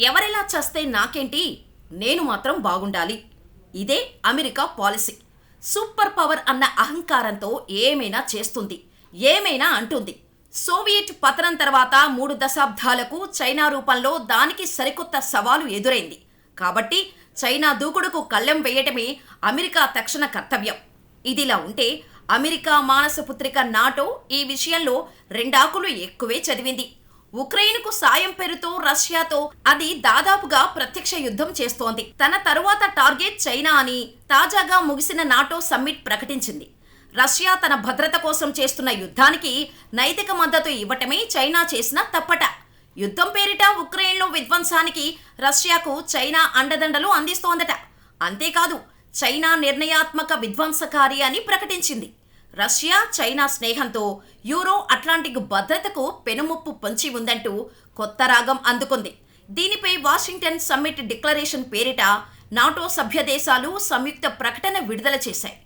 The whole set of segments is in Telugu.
ఎవరెలా చస్తే నాకేంటి? నేను మాత్రం బాగుండాలి. ఇదే అమెరికా పాలసీ. సూపర్ పవర్ అన్న అహంకారంతో ఏమైనా చేస్తుంది ఏమైనా అంటుంది. సోవియట్ పతనం తర్వాత మూడు దశాబ్దాలకు చైనా రూపంలో దానికి సరికొత్త సవాలు ఎదురైంది. కాబట్టి చైనా దూకుడుకు కళ్ళెం వేయటమే అమెరికా తక్షణ కర్తవ్యం. ఇదిలా ఉంటే అమెరికా మానసపుత్రిక నాటో ఈ విషయంలో రెండాకులు ఎక్కువే చదివింది. ఉక్రెయిన్కు సాయం పేరుతో రష్యాతో అది దాదాపుగా ప్రత్యక్ష యుద్ధం చేస్తోంది. తన తరువాత టార్గెట్ చైనా అని తాజాగా ముగిసిన నాటో సమ్మిట్ ప్రకటించింది. రష్యా తన భద్రత కోసం చేస్తున్న యుద్ధానికి నైతిక మద్దతు ఇవ్వటమే చైనా చేసిన తప్పట. యుద్ధం పేరిట ఉక్రెయిన్లో విధ్వంసానికి రష్యాకు చైనా అండదండలు అందిస్తోందట. అంతేకాదు చైనా నిర్ణయాత్మక విధ్వంసకారి అని ప్రకటించింది. రష్యా చైనా స్నేహంతో యూరో అట్లాంటిక్ భద్రతకు పెనుముప్పు పొంచి ఉందంటూ కొత్త రాగం అందుకుంది. దీనిపై వాషింగ్టన్ సమ్మిట్ డిక్లరేషన్ పేరిట నాటో సభ్య దేశాలు సంయుక్త ప్రకటన విడుదల చేశాయి.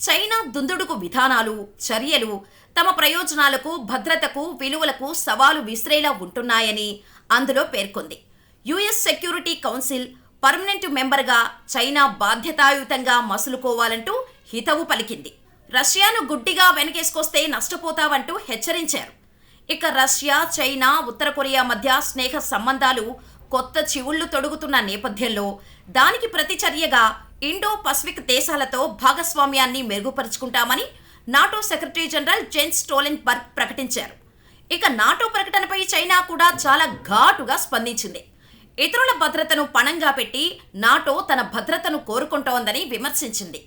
చైనా దుందుడుకు విధానాలు చర్యలు తమ ప్రయోజనాలకు భద్రతకు విలువలకు సవాలు విసిరేలా ఉంటున్నాయని అందులో పేర్కొంది. యుఎస్ సెక్యూరిటీ కౌన్సిల్ పర్మనెంట్ మెంబర్గా చైనా బాధ్యతాయుతంగా మసులుకోవాలంటూ హితవు పలికింది. రష్యాను గుడ్డిగా వెనకేసుకొస్తే నష్టపోతావంటూ హెచ్చరించారు. ఇక రష్యా చైనా ఉత్తర కొరియా మధ్య స్నేహ సంబంధాలు కొత్త చివుళ్ళు తొడుగుతున్న నేపథ్యంలో దానికి ప్రతిచర్యగా ఇండో పసిఫిక్ దేశాలతో భాగస్వామ్యాన్ని మెరుగుపరుచుకుంటామని NATO secretary general Jens Stoltenberg ప్రకటించారు. ఇక నాటో ప్రకటనపై చైనా కూడా చాలా ఘాటుగా స్పందించింది. ఇతరుల భద్రతను పణంగా పెట్టి నాటో తన భద్రతను కోరుకుంటోందని విమర్శించింది.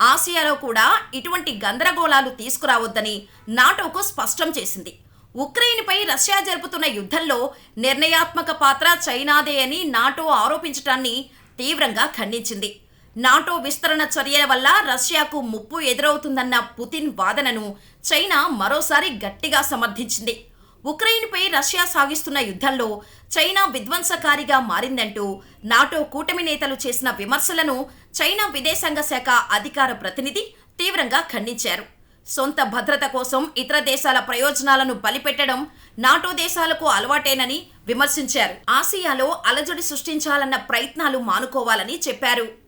ఆసియాలో కూడా ఇటువంటి గందరగోళాలు తీసుకురావద్దని నాటోకు స్పష్టం చేసింది. ఉక్రెయిన్పై రష్యా జరుపుతున్న యుద్ధంలో నిర్ణయాత్మక పాత్ర చైనాదే అని నాటో ఆరోపించటాన్ని తీవ్రంగా ఖండించింది. నాటో విస్తరణ చర్యల వల్ల రష్యాకు ముప్పు ఎదురవుతుందన్న పుతిన్ వాదనను చైనా మరోసారి గట్టిగా సమర్థించింది. ఉక్రెయిన్పై రష్యా సాగిస్తున్న యుద్ధంలో చైనా విధ్వంసకారిగా మారిందంటూ నాటో కూటమి నేతలు చేసిన విమర్శలను చైనా విదేశాంగ శాఖ అధికార ప్రతినిధి తీవ్రంగా ఖండించారు. సొంత భద్రత కోసం ఇతర దేశాల ప్రయోజనాలను బలిపెట్టడం నాటో దేశాలకు అలవాటేనని విమర్శించారు. ఆసియాలో అలజడి సృష్టించాలన్న ప్రయత్నాలు మానుకోవాలని చెప్పారు.